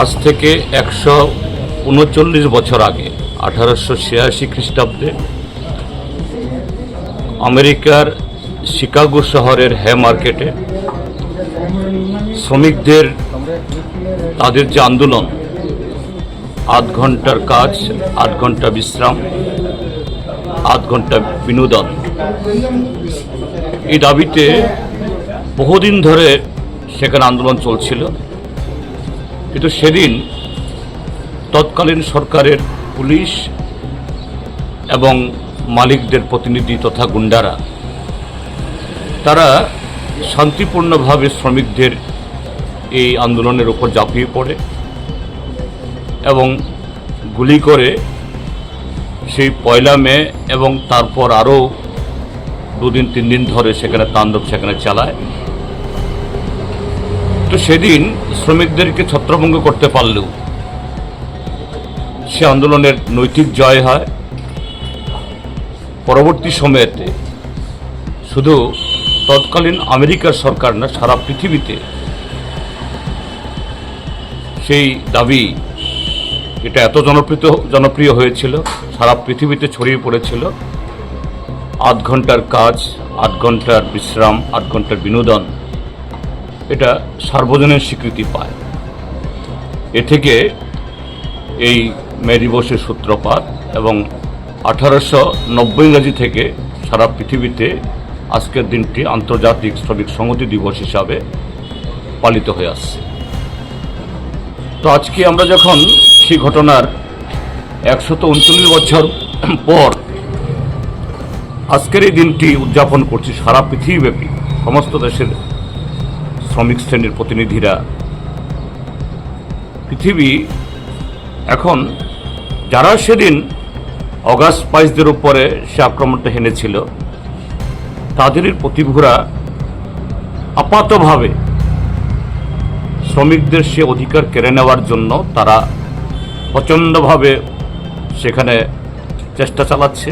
আজ থেকে একশো উনচল্লিশ বছর আগে, আঠারোশো ছিয়াশি খ্রিস্টাব্দে, আমেরিকার শিকাগো শহরের হ্যা মার্কেটে শ্রমিকদের তাদের যে আন্দোলন, আধ ঘণ্টার কাজ, আধ ঘণ্টা বিশ্রাম, আধ ঘণ্টা বিনোদন, এই দাবিতে বহুদিন ধরে সেখানে আন্দোলন চলছিল। কিন্তু সেদিন তৎকালীন সরকারের পুলিশ এবং মালিকদের প্রতিনিধি তথা গুন্ডারা, তারা শান্তিপূর্ণভাবে শ্রমিকদের এই আন্দোলনের উপর ঝাঁপিয়ে পড়ে এবং গুলি করে সেই পয়লা মে এবং তারপর আরও দুদিন তিন দিন ধরে সেখানে তাণ্ডব সেখানে চালায়। তো সেদিন শ্রমিকদেরকে ছত্রভঙ্গ করতে পারলেও সে আন্দোলনের নৈতিক জয় হয়। পরবর্তী সময়েতে শুধু তৎকালীন আমেরিকার সরকার না, সারা পৃথিবীতে সেই দাবি এটা এত জনপ্রিয় জনপ্রিয় হয়েছিল, সারা পৃথিবীতে ছড়িয়ে পড়েছিল। আধ ঘণ্টার কাজ, আধ ঘণ্টার বিশ্রাম, আধ ঘণ্টার বিনোদন এটা সার্বজনীন স্বীকৃতি পায়। এ থেকে এই মে দিবসের সূত্রপাত এবং আঠারোশো নব্বই ইংরাজি থেকে সারা পৃথিবীতে আজকের দিনটি আন্তর্জাতিক শ্রমিক সংহতি দিবস হিসাবে পালিত হয়ে আসছে। তো আজকে আমরা যখন সেই ঘটনার একশত উনচল্লিশ বছর পর আজকের এই দিনটি উদযাপন করছি সারা পৃথিবীব্যাপী, সমস্ত দেশের শ্রমিক শ্রেণির প্রতিনিধিরা। পৃথিবী এখন যারা সেদিন অগাস্ট বাইশদের উপরে সে আক্রমণটা হেনেছিল, তাদেরই প্রতিভূরা আপাতভাবে শ্রমিকদের সে অধিকার কেড়ে নেওয়ার জন্য তারা প্রচণ্ডভাবে সেখানে চেষ্টা চালাচ্ছে।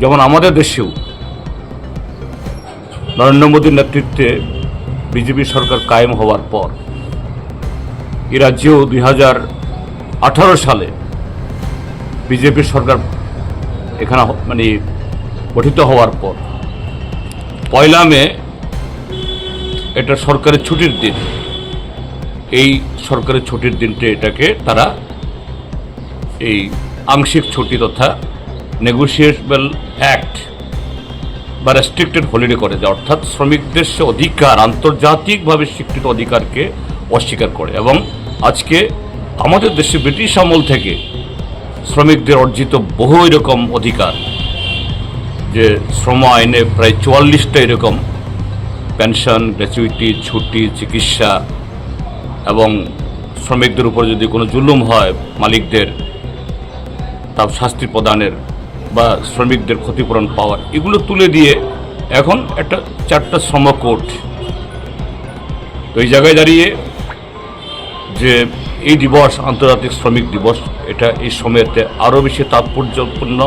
যেমন আমাদের দেশেও নরেন্দ্র মোদীর নেতৃত্বে বিজেপি সরকার কায়েম হওয়ার পর এ রাজ্যেও দুই হাজার আঠারো সালে বিজেপি সরকার এখানে মানে গঠিত হওয়ার পর পয়লা মে, এটা সরকারের ছুটির দিন। এই সরকারের ছুটির দিনটি এটাকে তারা এই আংশিক ছুটি তথা নেগোসিয়েবল অ্যাক্ট বা রেস্ট্রিক্টেড হলিডে করে দেয় অর্থাৎ শ্রমিকদের সে অধিকার, আন্তর্জাতিকভাবে স্বীকৃত অধিকারকে অস্বীকার করে। এবং আজকে আমাদের দেশে ব্রিটিশ আমল থেকে শ্রমিকদের অর্জিত বহু এরকম অধিকার, যে শ্রম আইনে প্রায় চুয়াল্লিশটা এরকম পেনশন গ্র্যাচুইটি ছুটি, চিকিৎসা এবং শ্রমিকদের উপর যদি কোনো জুলুম হয় মালিকদের, তার শাস্তি প্রদানের বা শ্রমিকদের ক্ষতিপূরণ পাওয়ার এগুলো তুলে দিয়ে এখন একটা চারটা শ্রম কোর্ট ওই জায়গায় দাঁড়িয়ে যে এই দিবস, আন্তর্জাতিক শ্রমিক দিবস, এটা এই সময়তে আরও বেশি তাৎপর্যপূর্ণ।